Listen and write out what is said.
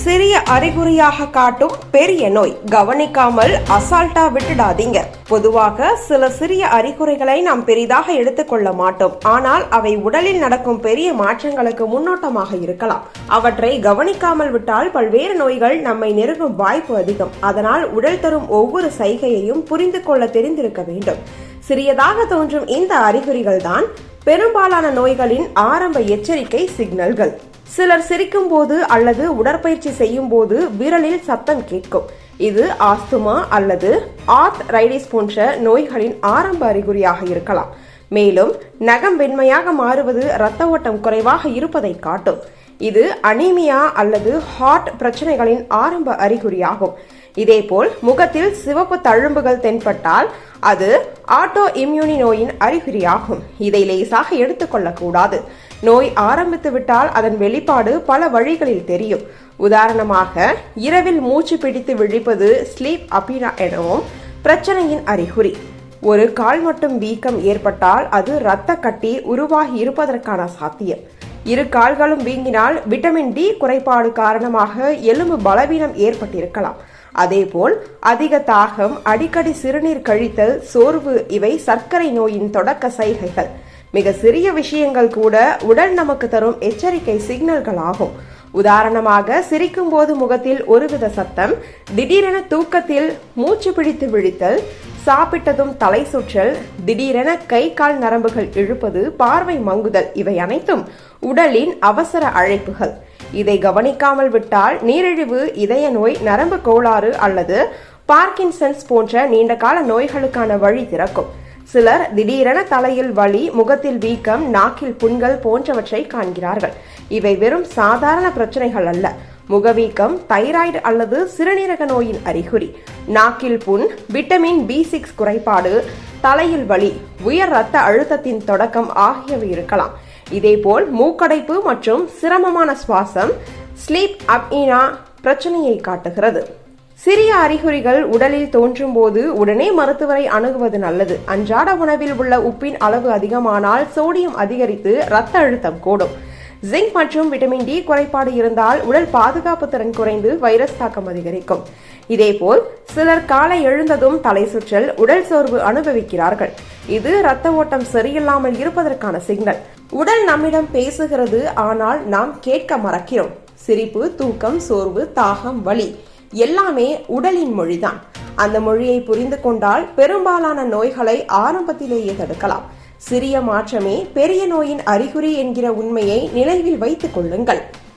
சிறிய அறிகுறியாக காட்டும் பெரிய நோய். கவனிக்காமல் அசால்ட்டா விட்டுடாதீங்க. பொதுவாக சில சிறிய அறிகுறிகளை நாம் பெரிதாக எடுத்துக்கொள்ள மாட்டோம். ஆனால் அவை உடலில் நடக்கும் பெரிய மாற்றங்களுக்கு முன்னோட்டமாக இருக்கலாம். அவற்றை கவனிக்காமல் விட்டால் பல்வேறு நோய்கள் நம்மை நெருங்கும் வாய்ப்பு அதிகம். அதனால் உடல் தரும் ஒவ்வொரு சைகையையும் புரிந்து கொள்ள தெரிந்திருக்க வேண்டும். சிறியதாக தோன்றும் இந்த அறிகுறிகள் தான் பெரும்பாலான நோய்களின் ஆரம்ப எச்சரிக்கை சிக்னல்கள். சிலர் சிரிக்கும் போது அல்லது உடற்பயிற்சி செய்யும் போது விரலில் சத்தம் கேட்கும். இது ஆஸ்துமா அல்லது ஆர்த் ரைடிஸ் போன்ற நோய்களின் ஆரம்ப அறிகுறியாக இருக்கலாம். மேலும் நகம் வெண்மையாக மாறுவது இரத்த ஓட்டம் குறைவாக இருப்பதை காட்டும். இது அனீமியா அல்லது ஹார்ட் பிரச்சனைகளின் ஆரம்ப அறிகுறியாகும். இதேபோல் முகத்தில் சிவப்பு தழும்புகள் தென்பட்டால் அது ஆட்டோ இம்யூனி நோயின் அறிகுறியாகும். இதை லேசாக எடுத்துக்கொள்ளக்கூடாது. நோய் ஆரம்பித்து விட்டால் அதன் வெளிப்பாடு பல வழிகளில் தெரியும். உதாரணமாக இரவில் மூச்சு பிடித்து விழிப்பது ஸ்லீப் அபினா எனவும் பிரச்சனையின் அறிகுறி. ஒரு கால் மட்டும் வீக்கம் ஏற்பட்டால் அது இரத்த கட்டி உருவாகி இருப்பதற்கான சாத்தியம். இரு கால்களும் வீங்கினால் விட்டமின் டி குறைபாடு காரணமாக எலும்பு பலவீனம் ஏற்பட்டிருக்கலாம். அதேபோல் அதிக தாகம் அடிக்கடி சிறுநீர் கழித்தல் சோர்வு இவை சர்க்கரை நோயின் தொடக்க சைகைகள். மிக சிறிய விஷயங்கள் கூட உடல் நமக்கு தரும் எச்சரிக்கை சிக்னல்கள் ஆகும் உதாரணமாக சிரிக்கும் போது முகத்தில் ஒருவித சத்தம் திடீரென தூக்கத்தில் மூச்சு பிடித்து விழித்தல் சாப்பிட்டதும் தலை சுற்றல் திடீரென கை கால் நரம்புகள் இழுப்பது பார்வை மங்குதல் இவை அனைத்தும் உடலின் அவசர அழைப்புகள். இதை கவனிக்காமல் விட்டால் நீரிழிவு இதய நோய் நரம்பு கோளாறு அல்லது பார்க்கின்சன்ஸ் போன்ற நீண்டகால நோய்களுக்கான வழி திறக்கும். சிலர் திடீரென தலையில் வலி முகத்தில் வீக்கம் நாக்கில் புண்கள் போன்றவற்றை காண்கிறார்கள். இவை வெறும் சாதாரண பிரச்சனைகள் அல்ல. முகவீக்கம் தைராய்டு அல்லது சிறுநீரக நோயின் அறிகுறி. நாக்கில் புண் விட்டமின் பி சிக்ஸ் குறைபாடு தலையில் வலி உயர் ரத்த அழுத்தத்தின் தொடக்கம் ஆகியவை இருக்கலாம். இதேபோல் மூக்கடைப்பு மற்றும் சிரமமான சுவாசம் ஸ்லீப் அப்இனா பிரச்சனையை காட்டுகிறது. சிறிய அறிகுறிகள் உடலில் தோன்றும் போது உடனே மருத்துவரை அணுகுவது நல்லது. அன்றாட உணவில் உள்ள உப்பின் அளவு அதிகமானால் சோடியம் அதிகரித்து இரத்த அழுத்தம் கூடும். ஜிங்க் மற்றும் விட்டமின் டி குறைபாடு இருந்தால் உடல் பாதுகாப்பு திறன் குறைந்து வைரஸ் தாக்கம் அதிகரிக்கும். இதேபோல் சிலர் காலை எழுந்ததும் தலை சுற்றல் உடல் சோர்வு அனுபவிக்கிறார்கள். இது இரத்த ஓட்டம் சரியில்லாமல் இருப்பதற்கான சிக்னல். உடல் நம்மிடம் பேசுகிறது ஆனால் நாம் கேட்க மறக்கிறோம். சிரிப்பு தூக்கம் சோர்வு தாகம் வலி எல்லாமே உடலின் மொழிதான். அந்த மொழியை புரிந்து கொண்டால் பெரும்பாலான நோய்களை ஆரம்பத்திலேயே தடுக்கலாம். சிறிய மாற்றமே பெரிய நோயின் அறிகுறி என்கிற உண்மையை நினைவில் வைத்துக் கொள்ளுங்கள்.